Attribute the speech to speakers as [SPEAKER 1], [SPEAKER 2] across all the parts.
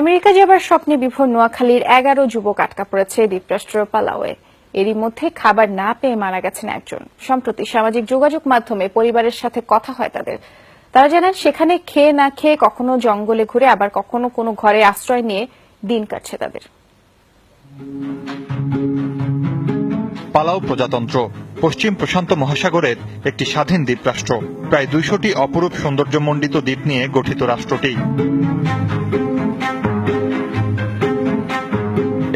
[SPEAKER 1] America যাবার স্বপ্নে বিভোর নোয়াখালীর এগারো যুবক আটকা পড়েছে দ্বীপরাষ্ট্র পালাওয়ে। এরই মধ্যে খাবার না পেয়ে মারা গেছেন একজন। সম্প্রতি সামাজিক যোগাযোগ মাধ্যমে পরিবারের সাথে কথা হয় তাদের। তারা জানান, সেখানে খেয়ে না খেয়ে কখনো জঙ্গলে ঘুরে আবার কখনো কোনো ঘরে আশ্রয় নিয়ে দিন কাটছে তাদের।
[SPEAKER 2] পালাও প্রজাতন্ত্র। পশ্চিম প্রশান্ত মহাসাগরের একটি স্বাধীন দ্বীপরাষ্ট্র। প্রায় দুইশোটি অপরূপ সৌন্দর্যমণ্ডিত দ্বীপ নিয়ে গঠিত রাষ্ট্রটি।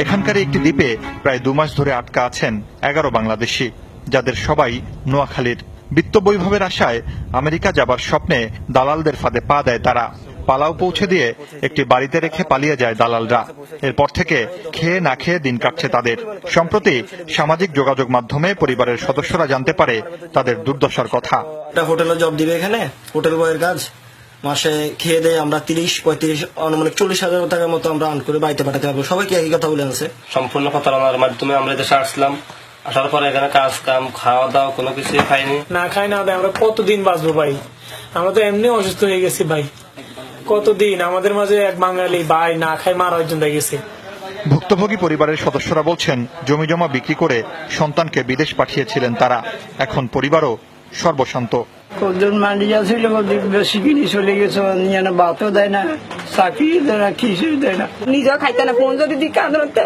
[SPEAKER 2] এখানকার একটি দ্বীপে প্রায় দু মাস ধরে আটকা আছেন এগারো বাংলাদেশি, যাদের সবাই নোয়াখালীর। বিত্ত বৈভবের আশায় আমেরিকা যাবার স্বপ্নে দালালদের ফাঁদে পা দেয় তারা। পালাও পৌঁছে দিয়ে একটি বাড়িতে রেখে পালিয়ে যায় দালালরা। এরপর থেকে খেয়ে না খেয়ে দিন কাটছে তাদের। সম্প্রতি সামাজিক যোগাযোগ মাধ্যমে পরিবারের সদস্যরা জানতে পারে তাদের দুর্দশার কথা।
[SPEAKER 3] হোটেলে জব দিবে এখানে? হোটেল বয়ের কাজ? মাসে খেয়ে দেয় আমরা তিরিশ পঁয়ত্রিশ আনুমানিক চল্লিশ হাজার টাকার মতো আমরা আর্ন করে বাড়িতে পাঠাতে পারব। সবাইকে একই কথা বলে আছে
[SPEAKER 4] সম্পূর্ণ প্রতারণার মাধ্যমে আমরা দেশে আসলাম। আসার পরে এখানে কাজ কাম খাওয়া দাওয়া কোনো কিছুই খাইনি।
[SPEAKER 5] না খাই না আমরা কতদিন বাঁচবো ভাই? আমরা তো এমনি অসুস্থ হয়ে গেছি ভাই। কতদিন? আমাদের মাঝে এক বাঙালি ভাই না খাই মারা পর্যন্ত গেছে।
[SPEAKER 2] ভুক্তভোগী পরিবারের সদস্যরা বলছেন জমি জমা বিক্রি করে সন্তানকে বিদেশ পাঠিয়েছিলেন তারা। এখন পরিবারও সর্বশান্ত।
[SPEAKER 6] কজন মান্ডিয়া ছিল বেশি কিনে চলে গেছে নিয়ে না ভাতও দেয় না চাকরি দেয় না কিছুই দেয় না।
[SPEAKER 7] নিজেও খাইতে না ফোন যদি কাঁদতে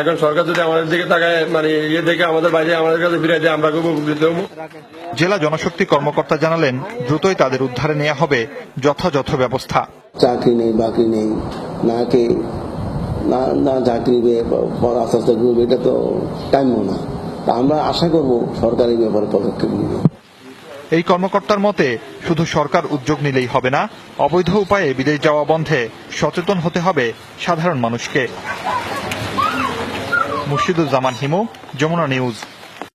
[SPEAKER 8] এখন সরকার যদি আমাদের দিকে তাকায় মানে ইয়ে দেখে আমাদের বাইরে আমাদের কাছে ফিরে আমরা খুব উপকৃত হব।
[SPEAKER 2] জেলা জনশক্তি কর্মকর্তা জানালেন দ্রুতই তাদের উদ্ধারে নেওয়া হবে যথাযথ ব্যবস্থা।
[SPEAKER 9] চাকরি নেই বাকরি নেই না কে না না চাকরি আস্তে আস্তে ঘুরবে এটা তো টাইমও না। তা আমরা আশা করব সরকারি ব্যাপারে পদক্ষেপ নিবে।
[SPEAKER 2] এই কর্মকর্তার মতে, শুধু সরকার উদ্যোগ নিলেই হবে না, অবৈধ উপায়ে বিদেশ যাওয়া বন্ধে সচেতন হতে হবে সাধারণ মানুষকে। মুর্শিদুজ্জামান হিমু, যমুনা নিউজ।